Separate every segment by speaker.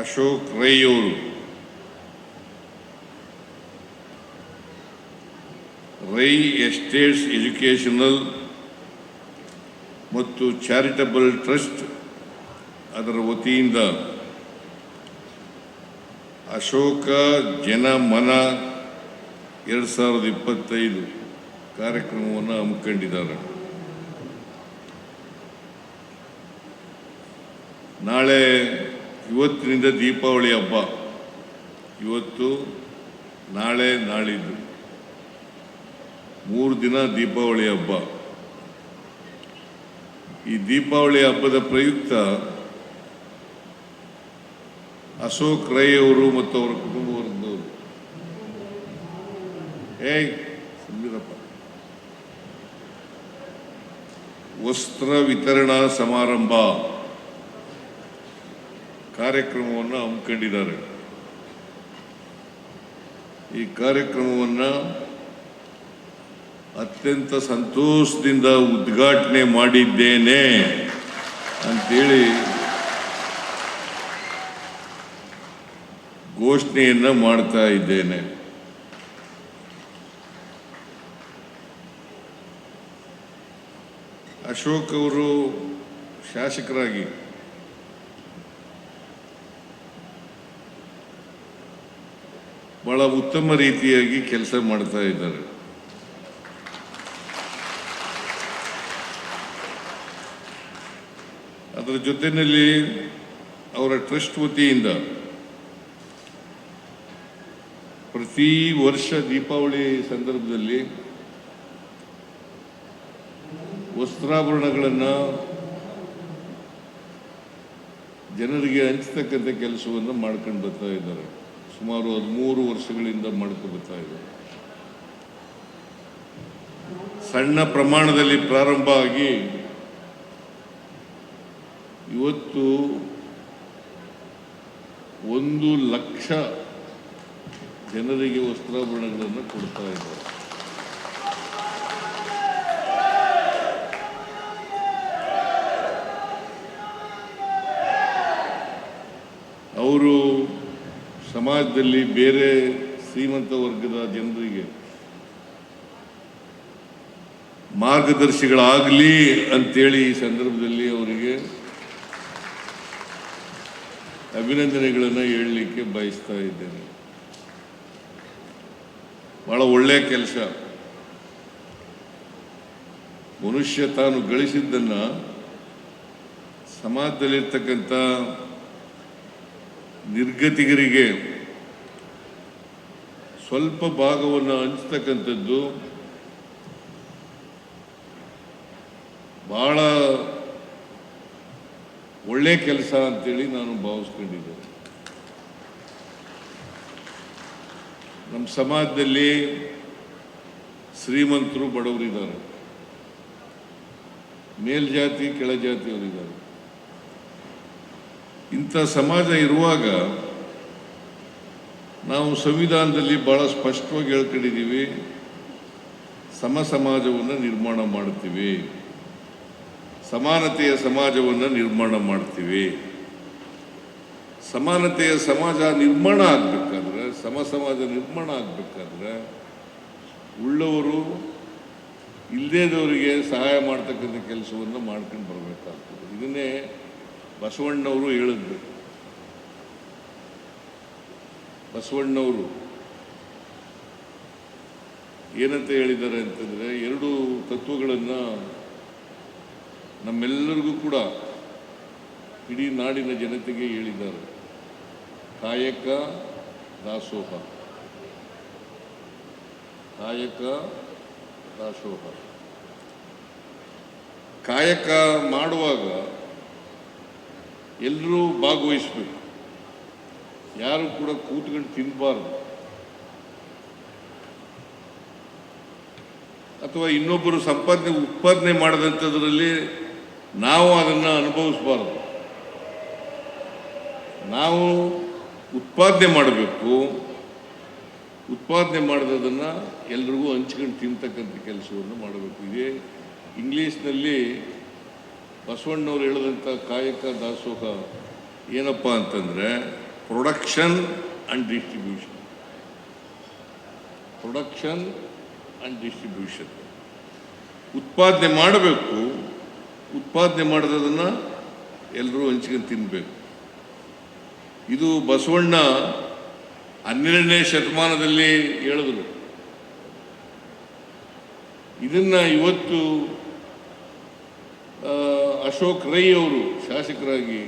Speaker 1: ಅಶೋಕ್ ರೈ ಅವರು Rai estates educational ಮತ್ತು charitable trust ಅದರ ವತಿಯಿಂದ ಅಶೋಕ ಜನ ಮನ ಎರಡು ಸಾವಿರದ ಇಪ್ಪತ್ತೈದು ಕಾರ್ಯಕ್ರಮವನ್ನು ಹಮ್ಮಿಕೊಂಡಿದ್ದಾರೆ. ನಾಳೆ ಇವತ್ತಿನಿಂದ ದೀಪಾವಳಿ ಹಬ್ಬ. ಇವತ್ತು ನಾಳೆ ನಾಳಿದ್ದು. ಮೂರು ದಿನ ದೀಪಾವಳಿ ಹಬ್ಬ. ಈ ದೀಪಾವಳಿ ಹಬ್ಬದ ಪ್ರಯುಕ್ತ ಅಶೋಕ್ ರೈ ಅವರು ಮತ್ತು ಅವರ ಕುಟುಂಬ ವರ್ಗದವರು ಏಯ್ ಸುಮ್ಮನಿರಪ್ಪ ವಸ್ತ್ರ ವಿತರಣಾ ಸಮಾರಂಭ. ಕಾರ್ಯಕ್ರಮವನ್ನು ಹಮ್ಮಿಕೊಂಡಿದ್ದಾರೆ. ಈ ಕಾರ್ಯಕ್ರಮವನ್ನು ಅತ್ಯಂತ ಸಂತೋಷದಿಂದ ಉದ್ಘಾಟನೆ ಮಾಡಿದ್ದೇನೆ ಅಂತೇಳಿ ಘೋಷಣೆಯನ್ನು ಮಾಡ್ತಾ ಇದ್ದೇನೆ. ಅಶೋಕ್ ಅವರು ಶಾಸಕರಾಗಿ ಬಹಳ ಉತ್ತಮ ರೀತಿಯಾಗಿ ಕೆಲಸ ಮಾಡ್ತಾ ಇದ್ದಾರೆ. ಅದರ ಜೊತೆಯಲ್ಲಿ ಅವರ ಟ್ರಸ್ಟ್ ವತಿಯಿಂದ ಪ್ರತಿ ವರ್ಷ ದೀಪಾವಳಿ ಸಂದರ್ಭದಲ್ಲಿ ವಸ್ತ್ರಾಭರಣಗಳನ್ನು ಜನರಿಗೆ ಹಂಚತಕ್ಕಂಥ ಕೆಲಸವನ್ನು ಮಾಡ್ಕೊಂಡು ಬರ್ತಾ ಇದ್ದಾರೆ. ಸುಮಾರು ಹದಿಮೂರು ವರ್ಷಗಳಿಂದ ಮಾಡ್ಕೊಂಡು ಬರ್ತಾ ಇದ್ದಾರೆ ಸಣ್ಣ ಪ್ರಮಾಣದಲ್ಲಿ ಪ್ರಾರಂಭ ಆಗಿ ಇವತ್ತು ಒಂದು ಲಕ್ಷ ಜನರಿಗೆ ವಸ್ತ್ರಾಭರಣಗಳನ್ನು ಕೊಡ್ತಾ ಇದ್ದಾರೆ. ಅವರು ಸಮಾಜದಲ್ಲಿ ಬೇರೆ ಶ್ರೀಮಂತ ವರ್ಗದ ಜನರಿಗೆ ಮಾರ್ಗದರ್ಶಿಗಳಾಗಲಿ ಅಂತೇಳಿ ಈ ಸಂದರ್ಭದಲ್ಲಿ ಅವರಿಗೆ ಅಭಿನಂದನೆಗಳನ್ನು ಹೇಳಲಿಕ್ಕೆ ಬಯಸ್ತಾ ಇದ್ದೇನೆ. ಬಹಳ ಒಳ್ಳೆಯ ಕೆಲಸ. ಮನುಷ್ಯ ತಾನು ಗಳಿಸಿದ್ದನ್ನು ಸಮಾಜದಲ್ಲಿರ್ತಕ್ಕಂಥ ನಿರ್ಗತಿಗರಿಗೆ ಸ್ವಲ್ಪ ಭಾಗವನ್ನು ಹಂಚ್ತಕ್ಕಂಥದ್ದು ಬಹಳ ಒಳ್ಳೆ ಕೆಲಸ ಅಂತೇಳಿ ನಾನು ಭಾವಿಸ್ಕೊಂಡಿದ್ದೆ. ನಮ್ಮ ಸಮಾಜದಲ್ಲಿ ಶ್ರೀಮಂತರು ಬಡವರಿದ್ದಾರೆ. ಮೇಲ್ಜಾತಿ, ಕೆಳಜಾತಿಯವರಿದ್ದಾರೆ. ಇಂಥ ಸಮಾಜ ಇರುವಾಗ ನಾವು ಸಂವಿಧಾನದಲ್ಲಿ ಬಹಳ ಸ್ಪಷ್ಟವಾಗಿ ಹೇಳ್ಕೊಂಡಿದ್ದೀವಿ, ಸಮ ಸಮಾಜವನ್ನು ನಿರ್ಮಾಣ ಮಾಡ್ತೀವಿ, ಸಮಾನತೆಯ ಸಮಾಜವನ್ನು ನಿರ್ಮಾಣ ಮಾಡ್ತೀವಿ. ಸಮಾನತೆಯ ಸಮಾಜ ನಿರ್ಮಾಣ ಆಗಬೇಕಾದ್ರೆ, ಸಮ ಸಮಾಜ ನಿರ್ಮಾಣ ಆಗಬೇಕಾದ್ರೆ ಉಳ್ಳವರು ಇಲ್ಲದೇದವರಿಗೆ ಸಹಾಯ ಮಾಡ್ತಕ್ಕಂಥ ಕೆಲಸವನ್ನು ಮಾಡ್ಕೊಂಡು ಬರಬೇಕಾಗ್ತದೆ. ಇದನ್ನೇ ಬಸವಣ್ಣವರು ಹೇಳಿದ್ರು. ಬಸವಣ್ಣವರು ಏನಂತ ಹೇಳಿದ್ದಾರೆ ಅಂತಂದ್ರೆ ಎರಡು ತತ್ವಗಳನ್ನು ನಮ್ಮೆಲ್ಲರಿಗೂ ಕೂಡ ಇಡೀ ನಾಡಿನ ಜನತೆಗೆ ಹೇಳಿದ್ದಾರೆ. ಕಾಯಕ ದಾಸೋಹ. ಕಾಯಕ ದಾಸೋಹ. ಕಾಯಕ ಮಾಡುವಾಗ ಎಲ್ಲರೂ ಭಾಗವಹಿಸ್ಬೇಕು. ಯಾರು ಕೂಡ ಕೂತ್ಕೊಂಡು ತಿನ್ನಬಾರ್ದು ಅಥವಾ ಇನ್ನೊಬ್ಬರು ಸಂಪಾದನೆ, ಉತ್ಪಾದನೆ ಮಾಡದಂಥದ್ರಲ್ಲಿ ನಾವು ಅದನ್ನು ಅನುಭವಿಸಬಾರ್ದು. ನಾವು ಉತ್ಪಾದನೆ ಮಾಡಬೇಕು. ಉತ್ಪಾದನೆ ಮಾಡಿದದನ್ನು ಎಲ್ರಿಗೂ ಹಂಚ್ಕೊಂಡು ತಿಂತಕ್ಕಂಥ ಕೆಲಸವನ್ನು ಮಾಡಬೇಕು. ಇದೇ ಇಂಗ್ಲೀಷ್ನಲ್ಲಿ ಬಸವಣ್ಣವ್ರು ಹೇಳಿದಂಥ ಕಾಯಕ ದಾಸೋಹ ಏನಪ್ಪ ಅಂತಂದರೆ production and distribution production and distribution ಉತ್ಪಾದನೆ ಮಾಡಬೇಕು, ಉತ್ಪಾದನೆ ಮಾಡಿದ್ರದನ್ನು ಎಲ್ಲರೂ ಹಂಚ್ಕೊಂಡು ತಿನ್ನಬೇಕು ಇದು ಬಸವಣ್ಣ ಹನ್ನೆರಡನೇ ಶತಮಾನದಲ್ಲಿ ಹೇಳಿದ್ರು. ಇದನ್ನು ಇವತ್ತು ಅಶೋಕ್ ರೈ ಅವರು ಶಾಸಕರಾಗಿ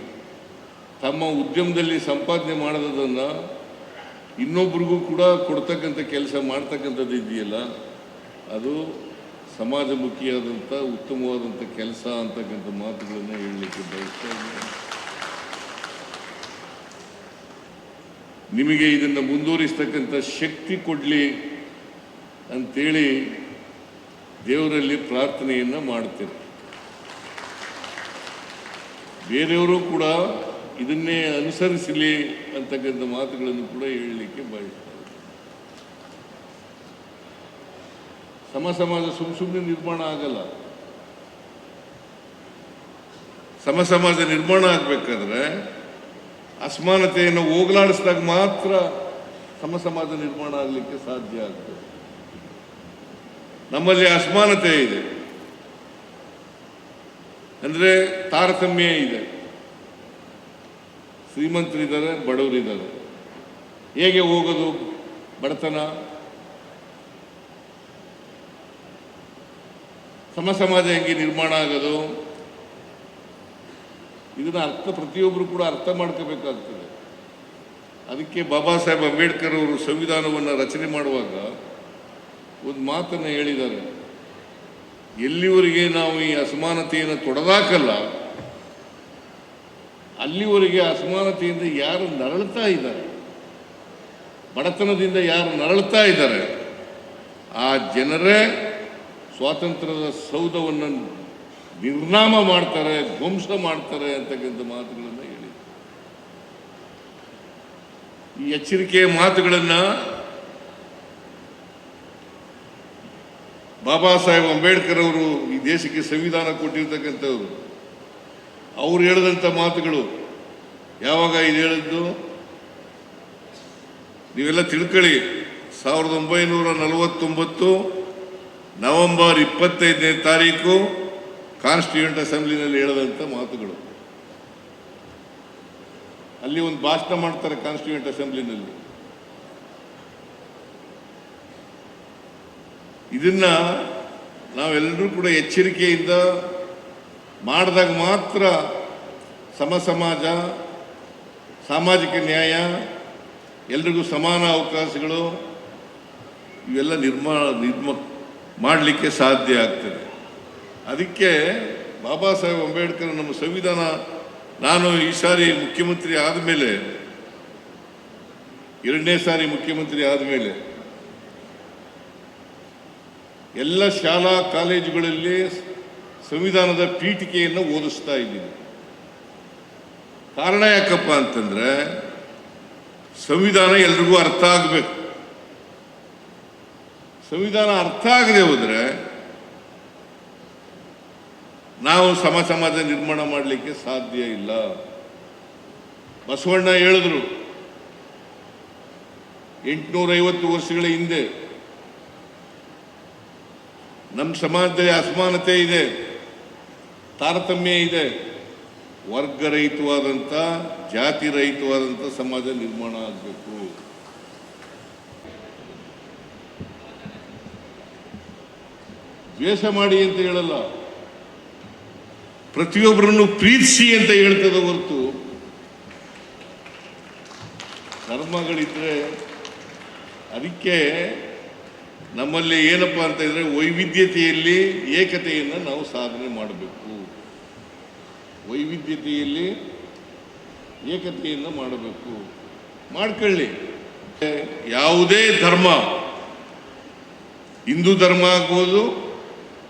Speaker 1: ತಮ್ಮ ಉದ್ಯಮದಲ್ಲಿ ಸಂಪಾದನೆ ಮಾಡೋದನ್ನು ಇನ್ನೊಬ್ರಿಗೂ ಕೂಡ ಕೊಡ್ತಕ್ಕಂಥ ಕೆಲಸ ಮಾಡ್ತಕ್ಕಂಥದ್ದು ಇದೆಯಲ್ಲ, ಅದು ಸಮಾಜಮುಖಿಯಾದಂಥ, ಉತ್ತಮವಾದಂಥ ಕೆಲಸ ಅಂತಕ್ಕಂಥ ಮಾತುಗಳನ್ನು ಹೇಳಲಿಕ್ಕೆ ಬಯಸ್ತಾ ನಿಮಗೆ ಇದನ್ನು ಮುಂದುವರಿಸ್ತಕ್ಕಂಥ ಶಕ್ತಿ ಕೊಡಲಿ ಅಂಥೇಳಿ ದೇವರಲ್ಲಿ ಪ್ರಾರ್ಥನೆಯನ್ನು ಮಾಡ್ತೇನೆ. ಬೇರೆಯವರು ಕೂಡ ಇದನ್ನೇ ಅನುಸರಿಸಲಿ ಅಂತಕ್ಕಂಥ ಮಾತುಗಳನ್ನು ಕೂಡ ಹೇಳಲಿಕ್ಕೆ ಬಯಸ್ತಾರೆ. ಸಮ ಸಮಾಜ ಸುಮ್ ಸುಮ್ಮನೆ ನಿರ್ಮಾಣ ಆಗಲ್ಲ. ಸಮ ಸಮಾಜ ನಿರ್ಮಾಣ ಆಗ್ಬೇಕಾದ್ರೆ ಅಸಮಾನತೆಯನ್ನು ಹೋಗಲಾಡಿಸಿದಾಗ ಮಾತ್ರ ಸಮ ಸಮಾಜ ನಿರ್ಮಾಣ ಆಗಲಿಕ್ಕೆ ಸಾಧ್ಯ ಆಗ್ತದೆ. ನಮ್ಮಲ್ಲಿ ಅಸಮಾನತೆ ಇದೆ. ಅಂದರೆ ತಾರತಮ್ಯ ಇದೆ. ಶ್ರೀಮಂತರಿದ್ದಾರೆ, ಬಡವರಿದ್ದಾರೆ. ಹೇಗೆ ಹೋಗೋದು? ಬಡತನ? ಸಮ ಸಮಾಜ ಹೆಂಗೆ ನಿರ್ಮಾಣ ಆಗೋದು? ಇದನ್ನು ಅರ್ಥ ಪ್ರತಿಯೊಬ್ಬರು ಕೂಡ ಅರ್ಥ ಮಾಡ್ಕೋಬೇಕಾಗ್ತದೆ. ಅದಕ್ಕೆ ಬಾಬಾ ಸಾಹೇಬ್ ಅಂಬೇಡ್ಕರ್ ಅವರು ಸಂವಿಧಾನವನ್ನು ರಚನೆ ಮಾಡುವಾಗ ಒಂದು ಮಾತನ್ನು ಹೇಳಿದ್ದಾರೆ. ಎಲ್ಲಿವರೆಗೆ ನಾವು ಈ ಅಸಮಾನತೆಯನ್ನು ತೊಡೆದಾಕಲ್ಲ, ಅಲ್ಲಿವರೆಗೆ ಅಸಮಾನತೆಯಿಂದ ಯಾರು ನರಳ್ತಾ ಇದ್ದಾರೆ, ಬಡತನದಿಂದ ಯಾರು ನರಳ್ತಾ ಇದ್ದಾರೆ, ಆ ಜನರೇ ಸ್ವಾತಂತ್ರ್ಯದ ಸೌಧವನ್ನು ನಿರ್ನಾಮ ಮಾಡ್ತಾರೆ, ಧ್ವಂಸ ಮಾಡ್ತಾರೆ ಅಂತಕ್ಕಂಥ ಮಾತುಗಳನ್ನು ಹೇಳಿ ಈ ಎಚ್ಚರಿಕೆಯ ಮಾತುಗಳನ್ನು ಬಾಬಾ ಸಾಹೇಬ್ ಅಂಬೇಡ್ಕರ್ ಅವರು ಈ ದೇಶಕ್ಕೆ ಸಂವಿಧಾನ ಕೊಟ್ಟಿರ್ತಕ್ಕಂಥವ್ರು. ಅವ್ರು ಹೇಳಿದಂಥ ಮಾತುಗಳು, ಯಾವಾಗ ಇದು ಹೇಳಿದ್ದು? ನೀವೆಲ್ಲ ತಿಳ್ಕೊಳ್ಳಿ, ಸಾವಿರದ ಒಂಬೈನೂರ ನಲವತ್ತೊಂಬತ್ತು ನವೆಂಬರ್ ಇಪ್ಪತ್ತೈದನೇ ತಾರೀಕು ಕಾನ್ಸ್ಟಿಟ್ಯೂಂಟ್ ಅಸೆಂಬ್ಲಿನಲ್ಲಿ ಹೇಳಿದಂಥ ಮಾತುಗಳು. ಅಲ್ಲಿ ಒಂದು ಭಾಷಣ ಮಾಡ್ತಾರೆ ಕಾನ್ಸ್ಟಿಟ್ಯೂಂಟ್ ಅಸೆಂಬ್ಲಿನಲ್ಲಿ. ಇದನ್ನ ನಾವೆಲ್ಲರೂ ಕೂಡ ಎಚ್ಚರಿಕೆಯಿಂದ ಮಾಡಿದಾಗ ಮಾತ್ರ ಸಮ ಸಮಾಜ ಸಾಮಾಜಿಕ ನ್ಯಾಯ, ಎಲ್ರಿಗೂ ಸಮಾನ ಅವಕಾಶಗಳು ಇವೆಲ್ಲ ನಿರ್ಮಾ, ನಿರ್ಮ, ಮಾಡಲಿಕ್ಕೆ ಸಾಧ್ಯ ಆಗ್ತದೆ. ಅದಕ್ಕೆ ಬಾಬಾ ಸಾಹೇಬ್ ಅಂಬೇಡ್ಕರ್ ನಮ್ಮ ಸಂವಿಧಾನ, ನಾನು ಈ ಸಾರಿ ಮುಖ್ಯಮಂತ್ರಿ ಆದಮೇಲೆ, ಎರಡನೇ ಸಾರಿ ಮುಖ್ಯಮಂತ್ರಿ ಆದಮೇಲೆ ಎಲ್ಲ ಶಾಲಾ ಕಾಲೇಜುಗಳಲ್ಲಿ ಸಂವಿಧಾನದ ಪೀಠಿಕೆಯನ್ನು ಓದಿಸ್ತಾ ಇದ್ದೀನಿ. ಕಾರಣ ಯಾಕಪ್ಪ ಅಂತಂದ್ರೆ ಸಂವಿಧಾನ ಎಲ್ರಿಗೂ ಅರ್ಥ ಆಗಬೇಕು. ಸಂವಿಧಾನ ಅರ್ಥ ಆಗದೆ ಹೋದ್ರೆ ನಾವು ಸಮ ಸಮಾಜ ನಿರ್ಮಾಣ ಮಾಡಲಿಕ್ಕೆ ಸಾಧ್ಯ ಇಲ್ಲ. ಬಸವಣ್ಣ ಹೇಳಿದ್ರು, ಎಂಟುನೂರೈವತ್ತು ವರ್ಷಗಳ ಹಿಂದೆ ನಮ್ಮ ಸಮಾಜದಲ್ಲಿ ಅಸಮಾನತೆ ಇದೆ, ತಾರತಮ್ಯ ಇದೆ. ವರ್ಗ ರಹಿತವಾದಂಥ ಜಾತಿ ರಹಿತವಾದಂಥ ಸಮಾಜ ನಿರ್ಮಾಣ ಆಗಬೇಕು. ದ್ವೇಷ ಮಾಡಿ ಅಂತ ಹೇಳಲ್ಲ. ಪ್ರತಿಯೊಬ್ಬರನ್ನು ಪ್ರೀತಿಸಿ ಅಂತ ಹೇಳ್ತದೆ ಹೊರತು. ಧರ್ಮಗಳಿದ್ರೆ ಅದಕ್ಕೆ ನಮ್ಮಲ್ಲಿ ಏನಪ್ಪ ಅಂತ ಇದ್ರೆ ವೈವಿಧ್ಯತೆಯಲ್ಲಿ ಏಕತೆಯನ್ನು ನಾವು ಸಾಧನೆ ಮಾಡಬೇಕು. ವೈವಿಧ್ಯತೆಯಲ್ಲಿ ಏಕತೆಯನ್ನು ಮಾಡಬೇಕು. ಮಾಡ್ಕೊಳ್ಳಿ. ಯಾವುದೇ ಧರ್ಮ, ಹಿಂದೂ ಧರ್ಮ ಆಗ್ಬೋದು,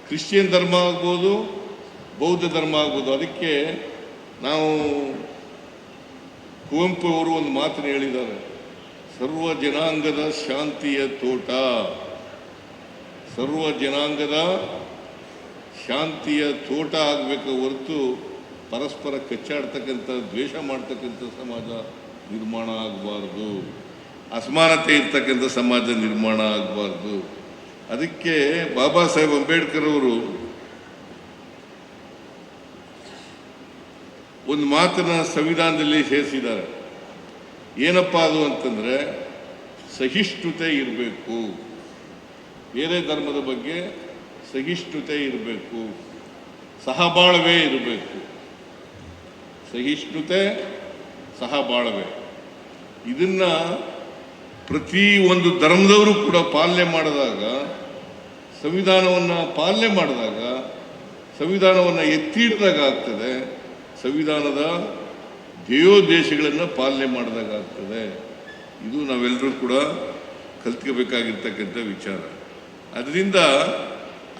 Speaker 1: ಕ್ರಿಶ್ಚಿಯನ್ ಧರ್ಮ ಆಗ್ಬೋದು, ಬೌದ್ಧ ಧರ್ಮ ಆಗ್ಬೋದು, ಅದಕ್ಕೆ ನಾವು ಕುವೆಂಪು ಅವರು ಒಂದು ಮಾತನ್ನು ಹೇಳಿದ್ದಾರೆ. ಸರ್ವ ಜನಾಂಗದ ಶಾಂತಿಯ ತೋಟ. ಸರ್ವ ಜನಾಂಗದ ಶಾಂತಿಯ ತೋಟ ಆಗಬೇಕು ಹೊರತು ಪರಸ್ಪರ ಕಚ್ಚಾಡ್ತಕ್ಕಂಥ, ದ್ವೇಷ ಮಾಡ್ತಕ್ಕಂಥ ಸಮಾಜ ನಿರ್ಮಾಣ ಆಗಬಾರ್ದು. ಅಸಮಾನತೆ ಇರ್ತಕ್ಕಂಥ ಸಮಾಜ ನಿರ್ಮಾಣ ಆಗಬಾರ್ದು. ಅದಕ್ಕೆ ಬಾಬಾ ಸಾಹೇಬ್ ಅಂಬೇಡ್ಕರ್ ಅವರು ಒಂದು ಮಾತನ್ನ ಸಂವಿಧಾನದಲ್ಲಿ ಸೇರಿಸಿದ್ದಾರೆ. ಏನಪ್ಪ ಅದು ಅಂತಂದ್ರೆ ಸಹಿಷ್ಣುತೆ ಇರಬೇಕು. ಬೇರೆ ಧರ್ಮದ ಬಗ್ಗೆ ಸಹಿಷ್ಣುತೆ ಇರಬೇಕು, ಸಹಬಾಳ್ವೆ ಇರಬೇಕು. ಸಹಿಷ್ಣುತೆ, ಸಹಬಾಳ್ವೆ. ಇದನ್ನ ಪ್ರತಿ ಒಂದು ಧರ್ಮದವರು ಕೂಡ ಪಾಲನೆ ಮಾಡಿದಾಗ, ಸಂವಿಧಾನವನ್ನು ಪಾಲನೆ ಮಾಡಿದಾಗ, ಸಂವಿಧಾನವನ್ನು ಎತ್ತಿ ಹಿಡಿದಾಗ ಆಗ್ತದೆ. ಸಂವಿಧಾನದ ಧ್ಯೇಯೋದ್ದೇಶಗಳನ್ನು ಪಾಲನೆ ಮಾಡಿದಾಗ ಆಗ್ತದೆ. ಇದು ನಾವೆಲ್ಲರೂ ಕೂಡ ಕಲ್ತ್ಕೋಬೇಕಾಗಿರ್ತಕ್ಕಂಥ ವಿಚಾರ. ಅದರಿಂದ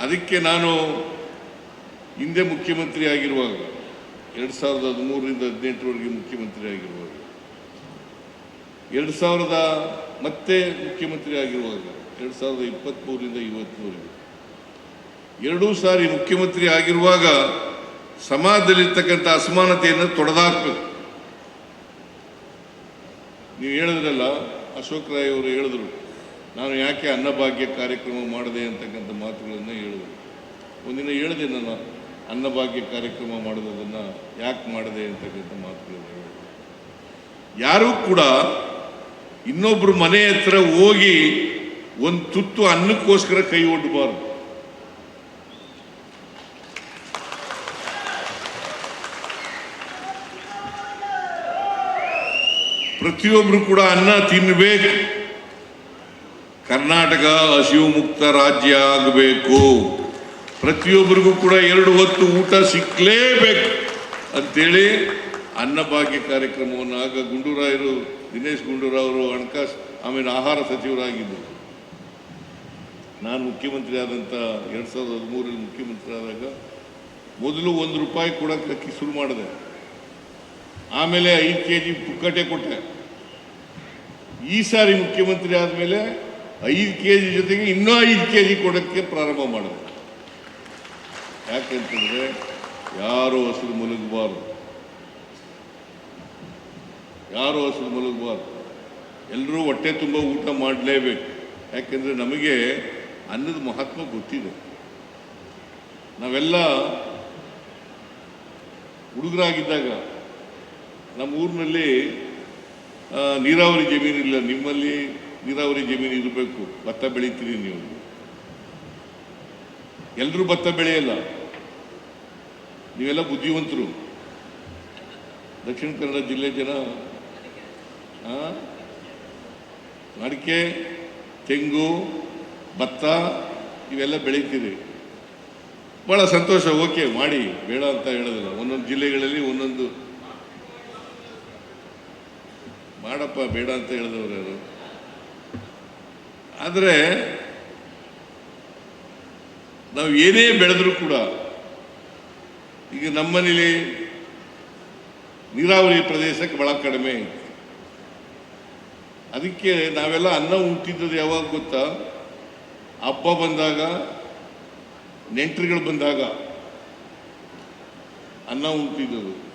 Speaker 1: ಅದಕ್ಕೆ ನಾನು ಹಿಂದೆ ಮುಖ್ಯಮಂತ್ರಿ ಆಗಿರುವಾಗ ಎರಡು ಸಾವಿರದ ಹದಿಮೂರರಿಂದ ಹದಿನೆಂಟರವರೆಗೆ ಮುಖ್ಯಮಂತ್ರಿ ಆಗಿರುವಾಗ ಎರಡು ಸಾವಿರದ ಮತ್ತೆ ಮುಖ್ಯಮಂತ್ರಿ ಆಗಿರುವಾಗ ಎರಡು ಸಾವಿರದ ಇಪ್ಪತ್ತ್ಮೂರರಿಂದ ಇವತ್ತ್ಮೂರಿಗೆ ಎರಡೂ ಸಾರಿ ಮುಖ್ಯಮಂತ್ರಿ ಆಗಿರುವಾಗ ಸಮಾಜದಲ್ಲಿರ್ತಕ್ಕಂಥ ಅಸಮಾನತೆಯನ್ನು ತೊಡೆದಾಕ್ಬೇಕು. ನೀವು ಹೇಳಿದ್ರಲ್ಲ, ಅಶೋಕ್ ರಾಯ್ ಅವರು ಹೇಳಿದ್ರು ನಾನು ಯಾಕೆ ಅನ್ನಭಾಗ್ಯ ಕಾರ್ಯಕ್ರಮ ಮಾಡಿದೆ ಅಂತಕ್ಕಂಥ ಮಾತುಗಳನ್ನು ಹೇಳುವೆ ಒಂದಿನ ಹೇಳಿದೆ ನಾನು, ಅನ್ನಭಾಗ್ಯ ಕಾರ್ಯಕ್ರಮ ಮಾಡೋದನ್ನು ಯಾಕೆ ಮಾಡಿದೆ ಅಂತಕ್ಕಂಥ ಮಾತುಗಳನ್ನು ಹೇಳಿದೆ ಯಾರೂ ಕೂಡ ಇನ್ನೊಬ್ಬರು ಮನೆ ಹತ್ರ ಹೋಗಿ ಒಂದು ತುತ್ತು ಅನ್ನಕ್ಕೋಸ್ಕರ ಕೈ ಒಡ್ಡಬಾರ್ದು ಪ್ರತಿಯೊಬ್ಬರು ಕೂಡ ಅನ್ನ ತಿನ್ನಬೇಕು ಕರ್ನಾಟಕ ಹಸಿವು ಮುಕ್ತ ರಾಜ್ಯ ಆಗಬೇಕು. ಪ್ರತಿಯೊಬ್ಬರಿಗೂ ಕೂಡ ಎರಡು ಹೊತ್ತು ಊಟ ಸಿಕ್ಕಲೇಬೇಕು ಅಂತೇಳಿ ಅನ್ನಭಾಗ್ಯ ಕಾರ್ಯಕ್ರಮವನ್ನು ಆಗ ಗುಂಡೂರಾಯರು, ದಿನೇಶ್ ಗುಂಡೂರಾವ್ ಅವರು ಹಣಕಾಸು, ಆಮೇಲೆ ಆಹಾರ ಸಚಿವರಾಗಿದ್ದರು. ನಾನು ಮುಖ್ಯಮಂತ್ರಿ ಆದಂಥ ಎರಡು ಸಾವಿರದ ಹದಿಮೂರರಲ್ಲಿ ಮುಖ್ಯಮಂತ್ರಿ ಆದಾಗ ಮೊದಲು ಒಂದು ರೂಪಾಯಿ ಕೊಡೋಕ್ಕೆ ಶುರು ಮಾಡಿದೆ. ಆಮೇಲೆ ಐದು ಕೆ ಜಿ ಪುಕ್ಕಟೆ ಕೊಟ್ಟೆ. ಈ ಸಾರಿ ಮುಖ್ಯಮಂತ್ರಿ ಆದಮೇಲೆ ಐದು ಕೆ ಜಿ ಜೊತೆಗೆ ಇನ್ನೂ ಐದು ಕೆ ಜಿ ಕೊಡೋಕ್ಕೆ ಪ್ರಾರಂಭ ಮಾಡಿದೆ. ಯಾಕೆಂತಂದರೆ ಯಾರು ಹಸಿರು ಮುಲುಗಬಾರ್ದು? ಯಾರು ಹಸಿರು ಮುಲುಗಬಾರ್ದು? ಎಲ್ಲರೂ ಹೊಟ್ಟೆ ತುಂಬ ಊಟ ಮಾಡಲೇಬೇಕು. ಯಾಕೆಂದರೆ ನಮಗೆ ಅನ್ನದ ಮಹತ್ವ ಗೊತ್ತಿದೆ. ನಾವೆಲ್ಲ ಹುಡುಗರಾಗಿದ್ದಾಗ ನಮ್ಮ ಊರಿನಲ್ಲಿ ನೀರಾವರಿ ಜಮೀನಿಲ್ಲ. ನಿಮ್ಮಲ್ಲಿ ನೀರಾವರಿ ಜಮೀನು ಇರಬೇಕು ಭತ್ತ ಬೆಳಿತೀರಿ ನೀವು. ಎಲ್ಲರೂ ಭತ್ತ ಬೆಳೆಯಲ್ಲ. ನೀವೆಲ್ಲ ಬುದ್ಧಿವಂತರು. ದಕ್ಷಿಣ ಕನ್ನಡ ಜಿಲ್ಲೆ ಜನ ಅಡಿಕೆ ತೆಂಗು, ಭತ್ತ, ಇವೆಲ್ಲ ಬೆಳೀತೀರಿ. ಭಾಳ ಸಂತೋಷ. ಓಕೆ, ಮಾಡಿ. ಬೇಡ ಅಂತ ಹೇಳೋದಿಲ್ಲ. ಒಂದೊಂದು ಜಿಲ್ಲೆಗಳಲ್ಲಿ ಒಂದೊಂದು. ಮಾಡಪ್ಪ, ಬೇಡ ಅಂತ ಹೇಳಿದವರು ಯಾರು? ಆದರೆ ನಾವು ಏನೇ ಬೆಳೆದ್ರೂ ಕೂಡ ಈಗ ನಮ್ಮನೇಲಿ ನೀರಾವರಿ ಪ್ರದೇಶಕ್ಕೆ ಬಹಳ ಕಡಿಮೆ ಅದಕ್ಕೆ ನಾವೆಲ್ಲ ಅನ್ನ ಉಂಟಿದ್ದದು ಯಾವಾಗ ಗೊತ್ತಾ? ಹಬ್ಬ ಬಂದಾಗ, ನೆಂಟರುಗಳು ಬಂದಾಗ ಅನ್ನ ಉಂಟಿದ್ದದು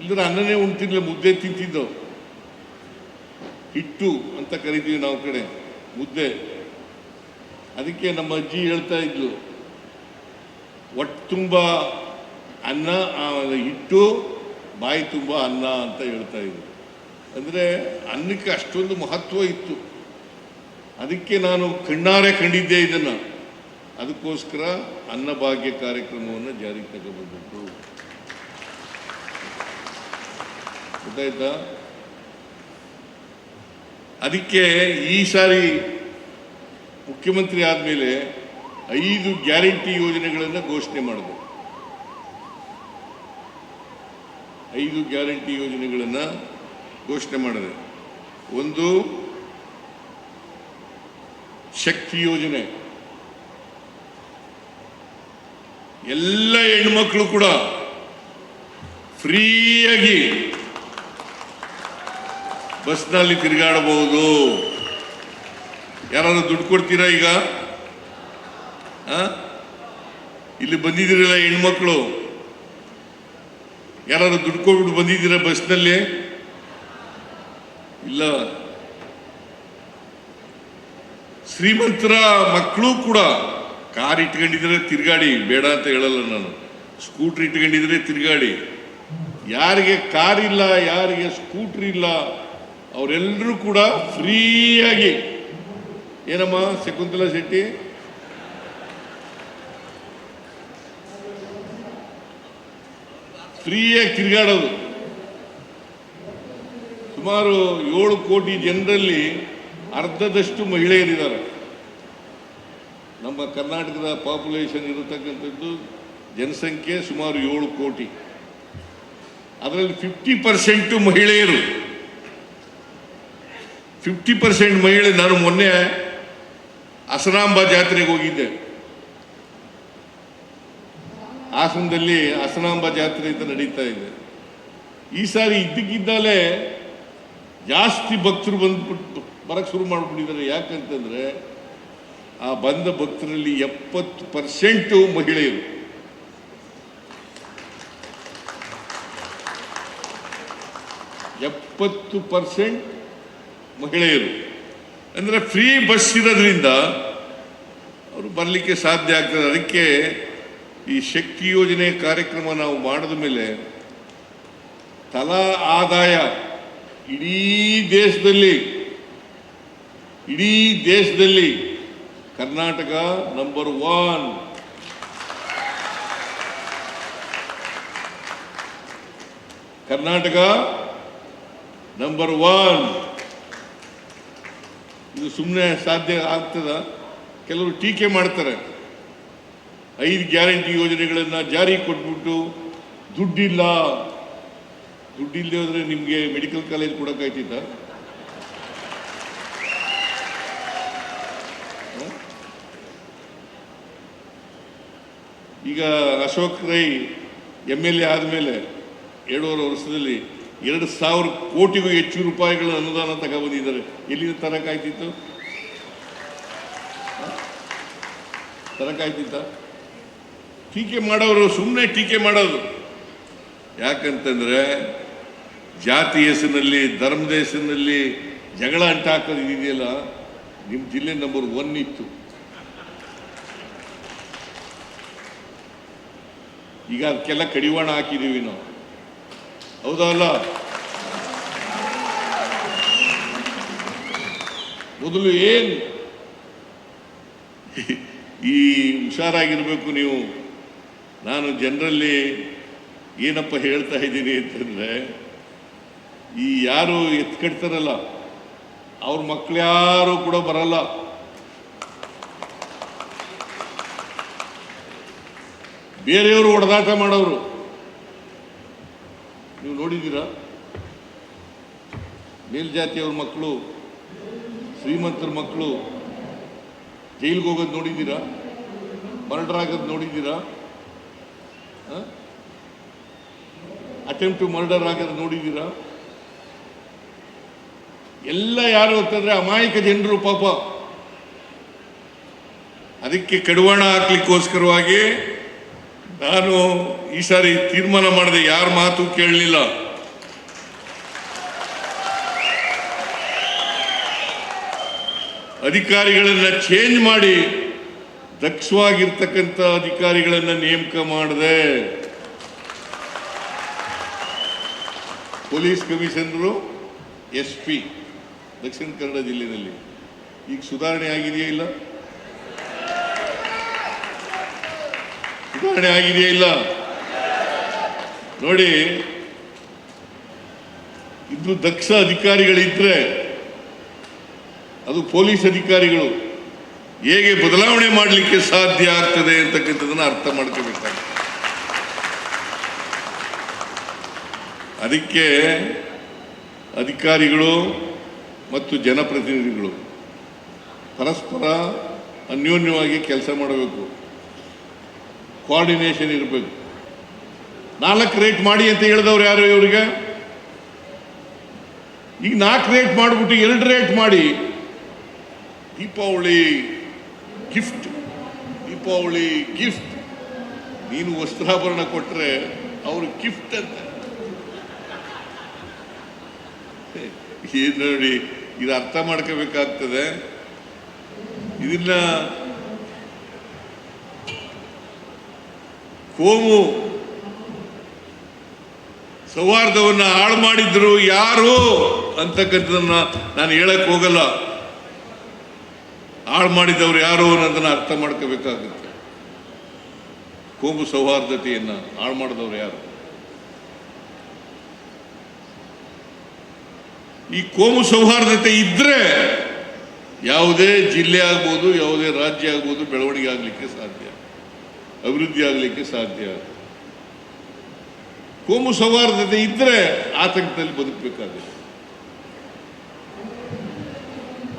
Speaker 1: ಇಲ್ಲದ್ರೆ ಅನ್ನನೇ ಉಣ್ತಿರ್ಲಿಲ್ಲ ಮುದ್ದೆ ತಿಂತಿದ್ದವು. ಹಿಟ್ಟು ಅಂತ ಕರಿತೀವಿ ನಾವು ಕಡೆ, ಮುದ್ದೆ. ಅದಕ್ಕೆ ನಮ್ಮ ಅಜ್ಜಿ ಹೇಳ್ತಾ ಇದ್ಲು ಒಟ್ಟು ತುಂಬ ಅನ್ನ ಹಿಟ್ಟು, ಬಾಯಿ ತುಂಬ ಅನ್ನ ಅಂತ ಹೇಳ್ತಾ ಇದ್ರು. ಅಂದರೆ ಅನ್ನಕ್ಕೆ ಅಷ್ಟೊಂದು ಮಹತ್ವ ಇತ್ತು. ಅದಕ್ಕೆ ನಾನು ಕಣ್ಣಾರೆ ಕಂಡಿದ್ದೆ ಇದನ್ನು. ಅದಕ್ಕೋಸ್ಕರ ಅನ್ನಭಾಗ್ಯ ಕಾರ್ಯಕ್ರಮವನ್ನು ಜಾರಿಗೆ ತಗೊಬಂದಿತ್ತು ಗೊತ್ತಾಯ್ತಾ? ಅದಕ್ಕೆ ಈ ಸಾರಿ ಮುಖ್ಯಮಂತ್ರಿ ಆದಮೇಲೆ ಐದು ಗ್ಯಾರಂಟಿ ಯೋಜನೆಗಳನ್ನು ಘೋಷಣೆ ಮಾಡಿದೆ ಐದು ಗ್ಯಾರಂಟಿ ಯೋಜನೆಗಳನ್ನು ಘೋಷಣೆ ಮಾಡಿದೆ ಒಂದು ಶಕ್ತಿ ಯೋಜನೆ. ಎಲ್ಲ ಹೆಣ್ಮಕ್ಳು ಕೂಡ ಫ್ರೀಯಾಗಿ ಬಸ್ನಲ್ಲಿ ತಿರುಗಾಡಬಹುದು. ಯಾರಾದ್ರೂ ದುಡ್ಡು ಕೊಡ್ತೀರಾ ಈಗ? ಇಲ್ಲಿ ಬಂದಿದ್ದೀರಲ್ಲ ಹೆಣ್ಮಕ್ಳು. ಯಾರಾದ್ರೂ ದುಡ್ಡು ಕೊಟ್ಬಿಟ್ಟು ಬಂದಿದ್ದೀರಾ ಬಸ್ನಲ್ಲಿ? ಇಲ್ಲ. ಶ್ರೀಮಂತರ ಮಕ್ಕಳು ಕೂಡ ಕಾರ್ ಇಟ್ಕೊಂಡಿದ್ರೆ ತಿರ್ಗಾಡಿ, ಬೇಡ ಅಂತ ಹೇಳಲ್ಲ ನಾನು. ಸ್ಕೂಟ್ರ್ ಇಟ್ಕೊಂಡಿದ್ರೆ ತಿರ್ಗಾಡಿ. ಯಾರಿಗೆ ಕಾರ್ ಇಲ್ಲ, ಯಾರಿಗೆ ಸ್ಕೂಟ್ರ್ ಇಲ್ಲ ಅವರೆಲ್ಲರೂ ಕೂಡ ಫ್ರೀಯಾಗಿ. ಏನಮ್ಮ, ಶಕುಂತಲಾ ಶೆಟ್ಟಿ? ಫ್ರೀಯಾಗಿ ತಿರುಗಾಡೋದು. ಸುಮಾರು ಏಳು ಕೋಟಿ ಜನರಲ್ಲಿ ಅರ್ಧದಷ್ಟು ಮಹಿಳೆಯರಿದ್ದಾರೆ. ನಮ್ಮ ಕರ್ನಾಟಕದ ಪಾಪ್ಯುಲೇಷನ್ ಇರತಕ್ಕಂಥದ್ದು ಜನಸಂಖ್ಯೆ ಸುಮಾರು ಏಳು ಕೋಟಿ. ಅದರಲ್ಲಿ ಫಿಫ್ಟಿ ಪರ್ಸೆಂಟು ಮಹಿಳೆಯರು. ಫಿಫ್ಟಿ ಪರ್ಸೆಂಟ್ ಮಹಿಳೆ ನಾನು ಮೊನ್ನೆ ಹಸನಾಂಬ ಜಾತ್ರೆಗೆ ಹೋಗಿದ್ದೆ. ಹಾಸನದಲ್ಲಿ ಹಸನಾಂಬ ಜಾತ್ರೆ ಅಂತ ನಡೀತಾ ಇದೆ. ಈ ಸಾರಿ ಇದ್ದಕ್ಕಿದ್ದಾಲೆ ಜಾಸ್ತಿ ಭಕ್ತರು ಬಂದ್ಬಿಟ್ಟು ಬರಕ್ಕೆ ಶುರು ಮಾಡಿಬಿಟ್ಟಿದ್ದಾರೆ. ಯಾಕಂತಂದ್ರೆ ಆ ಬಂದ ಭಕ್ತರಲ್ಲಿ ಎಪ್ಪತ್ತು ಪರ್ಸೆಂಟು ಮಹಿಳೆಯರು. ಎಪ್ಪತ್ತು ಪರ್ಸೆಂಟ್ ಮಹಿಳೆಯರು. ಅಂದರೆ ಫ್ರೀ ಬಸ್ ಇರೋದ್ರಿಂದ ಅವರು ಬರಲಿಕ್ಕೆ ಸಾಧ್ಯ ಆಗ್ತದೆ. ಅದಕ್ಕೆ ಈ ಶಕ್ತಿ ಯೋಜನೆ ಕಾರ್ಯಕ್ರಮ ನಾವು ಮಾಡಿದ ಮೇಲೆ ತಲಾ ಆದಾಯ ಇಡೀ ದೇಶದಲ್ಲಿ ಇಡೀ ದೇಶದಲ್ಲಿ Karnataka number one Karnataka number one ಇದು ಸುಮ್ಮನೆ ಸಾಧ್ಯ ಆಗ್ತದ? ಕೆಲವರು ಟೀಕೆ ಮಾಡ್ತಾರೆ. ಐದು ಗ್ಯಾರಂಟಿ ಯೋಜನೆಗಳನ್ನು ಜಾರಿ ಕೊಟ್ಬಿಟ್ಟು ದುಡ್ಡಿಲ್ಲ. ದುಡ್ಡಿಲ್ಲದೆ ಹೋದರೆ ನಿಮಗೆ ಮೆಡಿಕಲ್ ಕಾಲೇಜ್ ಕೊಡೋಕ್ಕಾಯ್ತಿದ್ದ ಈಗ Ashok Rai M L A ಆದಮೇಲೆ ಎರಡೂವರೆ ವರ್ಷದಲ್ಲಿ ಎರಡು ಸಾವಿರ ಕೋಟಿಗೂ ಹೆಚ್ಚು ರೂಪಾಯಿಗಳ ಅನುದಾನ ತಗೊಬಂದಿದ್ದಾರೆ. ಎಲ್ಲಿಂದ ತರಕಾಯ್ತಿತ್ತು ತರಕಾಯ್ತಿತ್ತ ಟೀಕೆ ಮಾಡೋರು ಸುಮ್ಮನೆ ಟೀಕೆ ಮಾಡೋದು. ಯಾಕಂತಂದ್ರೆ ಜಾತಿ ಹೆಸರಿನಲ್ಲಿ, ಧರ್ಮದ ಹೆಸರಿನಲ್ಲಿ ಜಗಳ ಅಂಟ ಹಾಕೋದು ಇದೆಯಲ್ಲ ನಿಮ್ಮ ಜಿಲ್ಲೆ ನಂಬರ್ ಒನ್ ಇತ್ತು. ಈಗ ಅದಕ್ಕೆಲ್ಲ ಕಡಿವಾಣ ಹಾಕಿದೀವಿ ನಾವು. ಹೌದಾ ಅಲ್ಲ? ಮೊದಲು ಏನು ಈ ಹುಷಾರಾಗಿರ್ಬೇಕು ನೀವು? ನಾನು ಜನರಲ್ಲಿ ಏನಪ್ಪ ಹೇಳ್ತಾ ಇದ್ದೀನಿ ಅಂತಂದ್ರೆ, ಈ ಯಾರು ಎತ್ಕಡ್ತಾರಲ್ಲ, ಅವ್ರ ಮಕ್ಳು ಯಾರು ಕೂಡ ಬರಲ್ಲ. ಬೇರೆಯವರು ಹೊಡೆದಾಟ ಮಾಡೋರು. ನೀವು ನೋಡಿದ್ದೀರಾ? ಮೇಲ್ಜಾತಿಯವ್ರ ಮಕ್ಕಳು, ಶ್ರೀಮಂತರ ಮಕ್ಕಳು ಜೈಲಿಗೆ ಹೋಗೋದು ನೋಡಿದ್ದೀರಾ? ಮರ್ಡರ್ ಆಗೋದು ನೋಡಿದ್ದೀರಾ ಅಟೆಂಪ್ಟ್ ಟು ಮರ್ಡರ್ ಆಗೋದು ನೋಡಿದ್ದೀರಾ? ಎಲ್ಲ ಯಾರು ಅಂತಂದ್ರೆ ಅಮಾಯಕ ಜನರು ಪಾಪ. ಅದಕ್ಕೆ ಕಡಿವಾಣ ಹಾಕ್ಲಿಕ್ಕೋಸ್ಕರವಾಗಿ ನಾನು ಈ ಸಾರಿ ತೀರ್ಮಾನ ಮಾಡಿದೆ ಯಾರ ಮಾತು ಕೇಳಲಿಲ್ಲ. ಅಧಿಕಾರಿಗಳನ್ನ ಚೇಂಜ್ ಮಾಡಿ ದಕ್ಷವಾಗಿರ್ತಕ್ಕಂಥ ಅಧಿಕಾರಿಗಳನ್ನ ನೇಮಕ ಮಾಡಿದೆ. Police commissioner, S P, Dakshina Kannada ಜಿಲ್ಲೆಯಲ್ಲಿ. ಈಗ ಸುಧಾರಣೆ ಆಗಿದೆಯಾ ಇಲ್ಲ? ಸುಧಾರಣೆ ಆಗಿದೆಯೇ ಇಲ್ಲ? ನೋಡಿ, ಇದು ದಕ್ಷ ಅಧಿಕಾರಿಗಳಿದ್ರೆ ಅದು ಪೊಲೀಸ್ ಅಧಿಕಾರಿಗಳು. ಹೇಗೆ ಬದಲಾವಣೆ ಮಾಡಲಿಕ್ಕೆ ಸಾಧ್ಯ ಆಗ್ತದೆ ಅಂತಕ್ಕಂಥದ್ದನ್ನ ಅರ್ಥ ಮಾಡ್ಕೋಬೇಕಾಗುತ್ತೆ. ಅದಕ್ಕೆ ಅಧಿಕಾರಿಗಳು ಮತ್ತು ಜನಪ್ರತಿನಿಧಿಗಳು ಪರಸ್ಪರ ಅನ್ಯೋನ್ಯವಾಗಿ ಕೆಲಸ ಮಾಡಬೇಕು. ಕೋಆರ್ಡಿನೇಷನ್ ಇರಬೇಕು. ನಾಲ್ಕು ರೇಟ್ ಮಾಡಿ ಅಂತ ಹೇಳಿದವ್ರು ಯಾರು ಇವರಿಗೆ? ಈಗ ನಾಲ್ಕು ರೇಟ್ ಮಾಡಿಬಿಟ್ಟು ಎರಡು ರೇಟ್ ಮಾಡಿ, ದೀಪಾವಳಿ ಗಿಫ್ಟ್ ದೀಪಾವಳಿ ಗಿಫ್ಟ್ ನೀನು ವಸ್ತ್ರಾಭರಣ ಕೊಟ್ಟರೆ ಅವರು ಗಿಫ್ಟ್ ಅಂತ. ಏನ್ ನೋಡಿ, ಇದು ಅರ್ಥ ಮಾಡ್ಕೋಬೇಕಾಗ್ತದೆ. ಇದನ್ನ ಕೋಮು ಸೌಹಾರ್ದವನ್ನ ಹಾಳು ಮಾಡಿದ್ರು ಯಾರು ಅಂತಕ್ಕಂಥದನ್ನ ನಾನು ಹೇಳಕ್ ಹೋಗಲ್ಲ. ಹಾಳು ಮಾಡಿದವರು ಯಾರು ಅನ್ನೋದನ್ನ ಅರ್ಥ ಮಾಡ್ಕೋಬೇಕಾಗುತ್ತೆ. ಕೋಮು ಸೌಹಾರ್ದತೆಯನ್ನ ಹಾಳು ಮಾಡಿದವರು ಯಾರು? ಈ ಕೋಮು ಸೌಹಾರ್ದತೆ ಇದ್ರೆ ಯಾವುದೇ ಜಿಲ್ಲೆ ಆಗ್ಬೋದು, ಯಾವುದೇ ರಾಜ್ಯ ಆಗ್ಬೋದು, ಬೆಳವಣಿಗೆ ಆಗಲಿಕ್ಕೆ ಸಾಧ್ಯ. ಅಭಿವೃದ್ಧಿ ಆಗಲಿಕ್ಕೆ ಸಾಧ್ಯ. ಕೋಮು ಸೌಹಾರ್ದತೆ ಇದ್ರೆ ಆತಂಕದಲ್ಲಿ ಬದುಕಬೇಕಾಗುತ್ತೆ.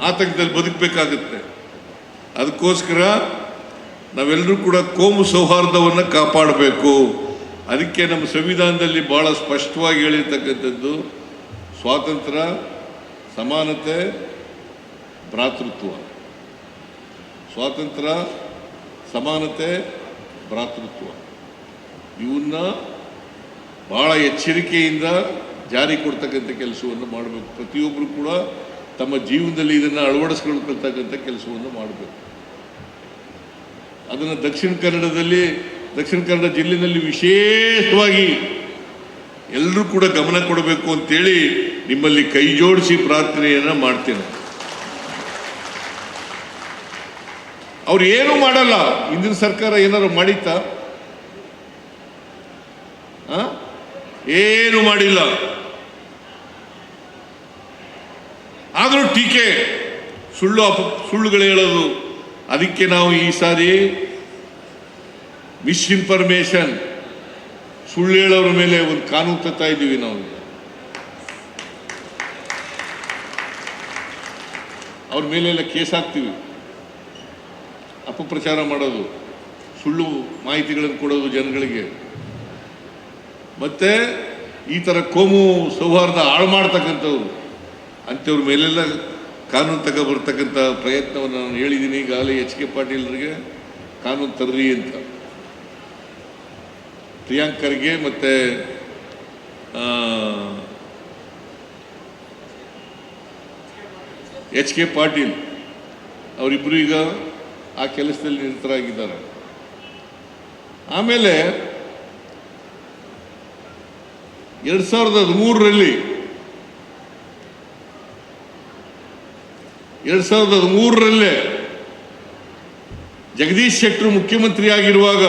Speaker 1: ಆತಂಕದಲ್ಲಿ ಬದುಕಬೇಕಾಗುತ್ತೆ. ಅದಕ್ಕೋಸ್ಕರ ನಾವೆಲ್ಲರೂ ಕೂಡ ಕೋಮು ಸೌಹಾರ್ದವನ್ನು ಕಾಪಾಡಬೇಕು. ಅದಕ್ಕೆ ನಮ್ಮ ಸಂವಿಧಾನದಲ್ಲಿ ಬಹಳ ಸ್ಪಷ್ಟವಾಗಿ ಹೇಳಿರ್ತಕ್ಕಂಥದ್ದು, ಸ್ವಾತಂತ್ರ್ಯ, ಸಮಾನತೆ, ಭ್ರಾತೃತ್ವ. ಸ್ವಾತಂತ್ರ್ಯ, ಸಮಾನತೆ ಭ್ರಾತೃತ್ವ. ಇವನ್ನ ಬಹಳ ಎಚ್ಚರಿಕೆಯಿಂದ ಜಾರಿ ಕೊಡ್ತಕ್ಕಂಥ ಕೆಲಸವನ್ನು ಮಾಡಬೇಕು. ಪ್ರತಿಯೊಬ್ಬರು ಕೂಡ ತಮ್ಮ ಜೀವನದಲ್ಲಿ ಇದನ್ನು ಅಳವಡಿಸ್ಕೊಳ್ತಕ್ಕಂಥ ಕೆಲಸವನ್ನು ಮಾಡಬೇಕು. ಅದನ್ನು ದಕ್ಷಿಣ ಕನ್ನಡದಲ್ಲಿ, ದಕ್ಷಿಣ ಕನ್ನಡ ಜಿಲ್ಲೆಯಲ್ಲಿ ವಿಶೇಷವಾಗಿ ಎಲ್ಲರೂ ಕೂಡ ಗಮನ ಕೊಡಬೇಕು ಅಂತೇಳಿ ನಿಮ್ಮಲ್ಲಿ ಕೈ ಜೋಡಿಸಿ ಪ್ರಾರ್ಥನೆಯನ್ನ ಮಾಡ್ತೇನೆ. ಅವ್ರು ಏನೂ ಮಾಡಲ್ಲ. ಹಿಂದಿನ ಸರ್ಕಾರ ಏನಾದ್ರು ಮಾಡಿತ್ತ? ಏನು ಮಾಡಿಲ್ಲ. ಆದರೂ ಟೀಕೆ, ಸುಳ್ಳು ಅಪ, ಸುಳ್ಳುಗಳು ಹೇಳೋದು. ಅದಕ್ಕೆ ನಾವು ಈ ಸಾರಿ ಮಿಸ್ಇನ್ಫಾರ್ಮೇಶನ್ ಸುಳ್ಳು ಹೇಳೋರ ಮೇಲೆ ಒಂದು ಕಾನೂನು ತರ್ತಾ ಇದ್ದೀವಿ ನಾವು. ಅವ್ರ ಮೇಲೆಲ್ಲ ಕೇಸ್ ಹಾಕ್ತೀವಿ. ಅಪಪ್ರಚಾರ ಮಾಡೋದು, ಸುಳ್ಳು ಮಾಹಿತಿಗಳನ್ನು ಕೊಡೋದು ಜನಗಳಿಗೆ. ಮತ್ತೆ ಈ ಥರ ಕೋಮು ಸೌಹಾರ್ದ ಹಾಳು ಮಾಡ್ತಕ್ಕಂಥವ್ರು, ಅಂಥವ್ರ ಮೇಲೆಲ್ಲ ಕಾನೂನು ತಗೊಬರ್ತಕ್ಕಂಥ ಪ್ರಯತ್ನವನ್ನು ನಾನು ಹೇಳಿದ್ದೀನಿ, ಈಗಾಗಲೇ ಎಚ್ ಕೆ ಪಾಟೀಲ್ರಿಗೆ ಕಾನೂನು ತರ್ರಿ ಅಂತ. ಪ್ರಿಯಾಂಕ್ ಖರ್ಗೆ ಮತ್ತೆ ಎಚ್ ಕೆ ಪಾಟೀಲ್ ಅವರಿಬ್ಬರು ಈಗ ಆ ಕೆಲಸದಲ್ಲಿ ನಿರತರಾಗಿದ್ದಾರೆ. ಆಮೇಲೆ ಎರಡು ಸಾವಿರದ ಹದಿಮೂರರಲ್ಲಿ ಎರಡು ಸಾವಿರದ ಹದಿಮೂರರಲ್ಲೇ ಜಗದೀಶ್ ಆಗಿರುವಾಗ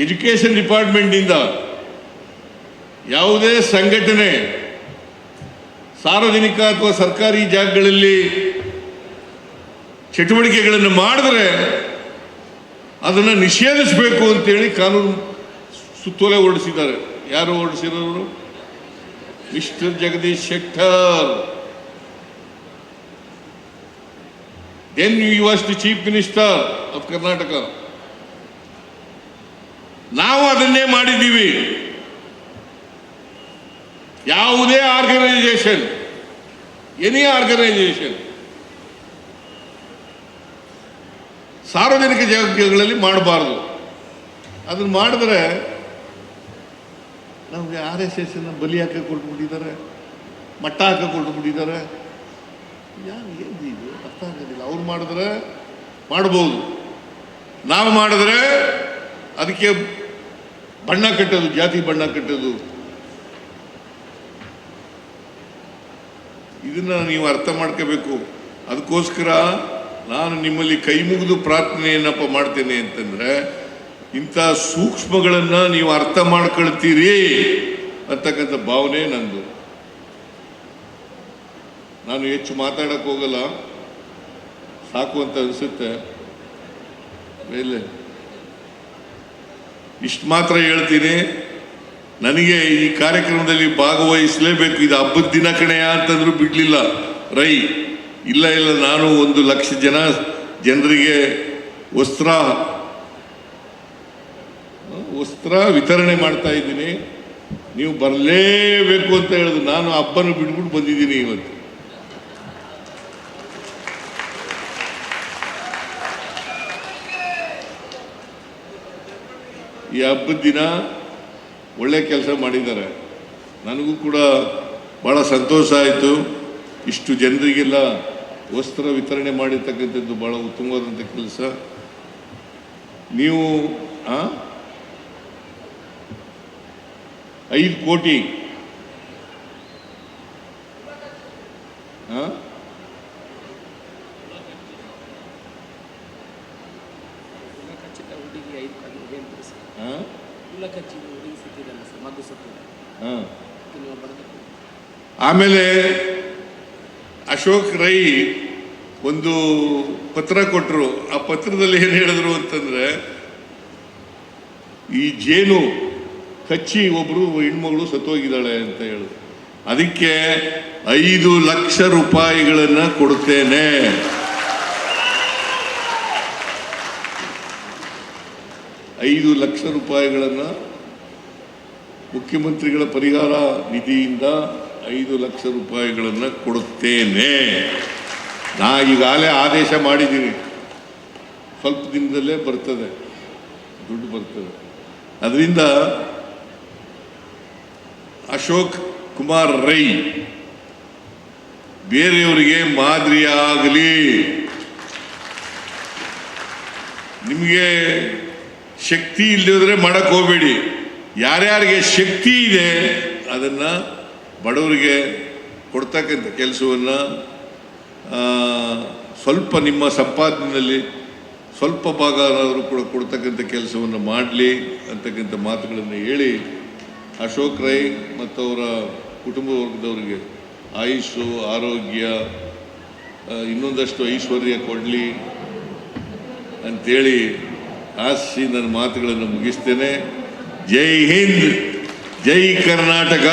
Speaker 1: ಎಜುಕೇಶನ್ ಡಿಪಾರ್ಟ್ಮೆಂಟ್ನಿಂದ ಯಾವುದೇ ಸಂಘಟನೆ ಸಾರ್ವಜನಿಕ ಅಥವಾ ಸರ್ಕಾರಿ ಜಾಗಗಳಲ್ಲಿ ಚಟುವಟಿಕೆಗಳನ್ನು ಮಾಡಿದ್ರೆ ಅದನ್ನು ನಿಷೇಧಿಸಬೇಕು ಅಂತೇಳಿ ಕಾನೂನು ಸುತ್ತೋಲೆ ಹೊರಡಿಸಿದ್ದಾರೆ. ಯಾರು ಹೊರಡಿಸಿರೋರು? Mister Jagadish Shettar. Then you was the chief minister of Karnataka ನಾವು ಅದನ್ನೇ ಮಾಡಿದ್ದೀವಿ. ಯಾವುದೇ ಆರ್ಗನೈಸೇಷನ್ ಎನಿ ಆರ್ಗನೈಸೇಷನ್ ಸಾರ್ವಜನಿಕ ಜಾಗಗಳಲ್ಲಿ ಮಾಡಬಾರ್ದು. ಅದನ್ನು ಮಾಡಿದ್ರೆ ನಮಗೆ ಆರ್ ಎಸ್ ಎಸ್ ಬಲಿ ಹಾಕಿ ಕೊಟ್ಬಿಟ್ಟಿದ್ದಾರೆ, ಮಟ್ಟ ಹಾಕಿ ಕೊಟ್ಬಿಟ್ಟಿದ್ದಾರೆ. ಯಾರು ಏನು ಇದು? ಅರ್ಥ ಆಗೋದಿಲ್ಲ. ಅವ್ರು ಮಾಡಿದ್ರೆ ಮಾಡ್ಬೋದು. ನಾವು ಮಾಡಿದ್ರೆ ಅದಕ್ಕೆ ಬಣ್ಣ ಕಟ್ಟೋದು, ಜಾತಿ ಬಣ್ಣ ಕಟ್ಟೋದು. ಇದನ್ನು ನೀವು ಅರ್ಥ ಮಾಡ್ಕೋಬೇಕು. ಅದಕ್ಕೋಸ್ಕರ ನಾನು ನಿಮ್ಮಲ್ಲಿ ಕೈ ಮುಗಿದು ಪ್ರಾರ್ಥನೆಯನ್ನಪ್ಪ ಮಾಡ್ತೇನೆ ಅಂತಂದ್ರೆ, ಇಂಥ ಸೂಕ್ಷ್ಮಗಳನ್ನ ನೀವು ಅರ್ಥ ಮಾಡ್ಕೊಳ್ತೀರಿ ಅಂತಕ್ಕಂಥ ಭಾವನೆ ನಂದು. ನಾನು ಹೆಚ್ಚು ಮಾತಾಡಕ್ಕೆ ಹೋಗಲ್ಲ. ಸಾಕು ಅಂತ ಅನಿಸುತ್ತೆ. ಮೇಲೆ. ಇಷ್ಟು ಮಾತ್ರ ಹೇಳ್ತೀನಿ. ನನಗೆ ಈ ಕಾರ್ಯಕ್ರಮದಲ್ಲಿ ಭಾಗವಹಿಸಲೇಬೇಕು. ಇದು ಹಬ್ಬದ ದಿನ ಕಣೆಯ ಅಂತಂದ್ರೂ ಬಿಡಲಿಲ್ಲ. ರೈ. ಇಲ್ಲ ಇಲ್ಲ, ನಾನು ಒಂದು ಲಕ್ಷ ಜನ ಜನರಿಗೆ ವಸ್ತ್ರ ವಸ್ತ್ರ ವಿತರಣೆ ಮಾಡ್ತಾ ಇದ್ದೀನಿ. ನೀವು ಬರಲೇಬೇಕು ಅಂತ ಹೇಳಿದ್ರು. ನಾನು ಹಬ್ಬನ ಬಿಟ್ಬಿಟ್ಟು ಬಂದಿದ್ದೀನಿ ಇವತ್ತು. ಈ ಹಬ್ಬದ ದಿನ ಒಳ್ಳೆ ಕೆಲಸ ಮಾಡಿದ್ದಾರೆ. ನನಗೂ ಕೂಡ ಭಾಳ ಸಂತೋಷ ಆಯಿತು. ಇಷ್ಟು ಜನರಿಗೆಲ್ಲ ವಸ್ತ್ರ ವಿತರಣೆ ಮಾಡಿರ್ತಕ್ಕಂಥದ್ದು ಭಾಳ ಉತ್ತಮವಾದಂಥ ಕೆಲಸ. ನೀವು? ಐದು ಕೋಟಿ. ಆಮೇಲೆ ಅಶೋಕ್ ರೈ ಒಂದು ಪತ್ರ ಕೊಟ್ಟರು ಆ ಪತ್ರದಲ್ಲಿ ಏನು ಹೇಳಿದ್ರು ಅಂತಂದರೆ, ಈ ಜೇನು ಕಚ್ಚಿ ಒಬ್ಬರು ಹೆಣ್ಮಗಳು ಸತ್ತೋಗಿದ್ದಾಳೆ ಅಂತ ಹೇಳಿದ್ರು. ಅದಕ್ಕೆ ಐದು ಲಕ್ಷ ರೂಪಾಯಿಗಳನ್ನು ಕೊಡುತ್ತೇನೆ ಐದು ಲಕ್ಷ ರೂಪಾಯಿಗಳನ್ನು ಮುಖ್ಯಮಂತ್ರಿಗಳ ಪರಿಹಾರ ನಿಧಿಯಿಂದ ಐದು ಲಕ್ಷ ರೂಪಾಯಿಗಳನ್ನು ಕೊಡುತ್ತೇನೆ. ನಾ ಈಗಾಗಲೇ ಆದೇಶ ಮಾಡಿದ್ದೀನಿ. ಸ್ವಲ್ಪ ದಿನದಲ್ಲೇ ಬರ್ತದೆ. ದುಡ್ಡು ಬರ್ತದೆ. ಅದರಿಂದ ಅಶೋಕ್ ಕುಮಾರ್ ರೈ ಬೇರೆಯವರಿಗೆ ಮಾದರಿಯಾಗಲಿ ನಿಮಗೆ ಶಕ್ತಿ ಇಲ್ಲದಿದ್ರೆ ಮಾಡಕ್ಕೆ ಹೋಗಬೇಡಿ. ಯಾರ್ಯಾರಿಗೆ ಶಕ್ತಿ ಇದೆ, ಅದನ್ನ ಬಡವರಿಗೆ ಕೊಡ್ತಕ್ಕಂಥ ಕೆಲಸವನ್ನು ಸ್ವಲ್ಪ ನಿಮ್ಮ ಸಂಪಾದನೆಯಲ್ಲಿ ಸ್ವಲ್ಪ ಭಾಗನಾದರೂ ಕೂಡ ಕೊಡ್ತಕ್ಕಂಥ ಕೆಲಸವನ್ನು ಮಾಡಲಿ ಅಂತಕ್ಕಂಥ ಮಾತುಗಳನ್ನು ಹೇಳಿ ಅಶೋಕ್ ರೈ ಮತ್ತು ಅವರ ಕುಟುಂಬ ವರ್ಗದವರಿಗೆ ಆಯುಷು ಆರೋಗ್ಯ ಇನ್ನೊಂದಷ್ಟು ಐಶ್ವರ್ಯ ಕೊಡಲಿ ಅಂತೇಳಿ ಆಶಿಸಿ ನನ್ನ ಮಾತುಗಳನ್ನು ಮುಗಿಸ್ತೇನೆ. ಜೈ ಹಿಂದ್, ಜೈ ಕರ್ನಾಟಕ!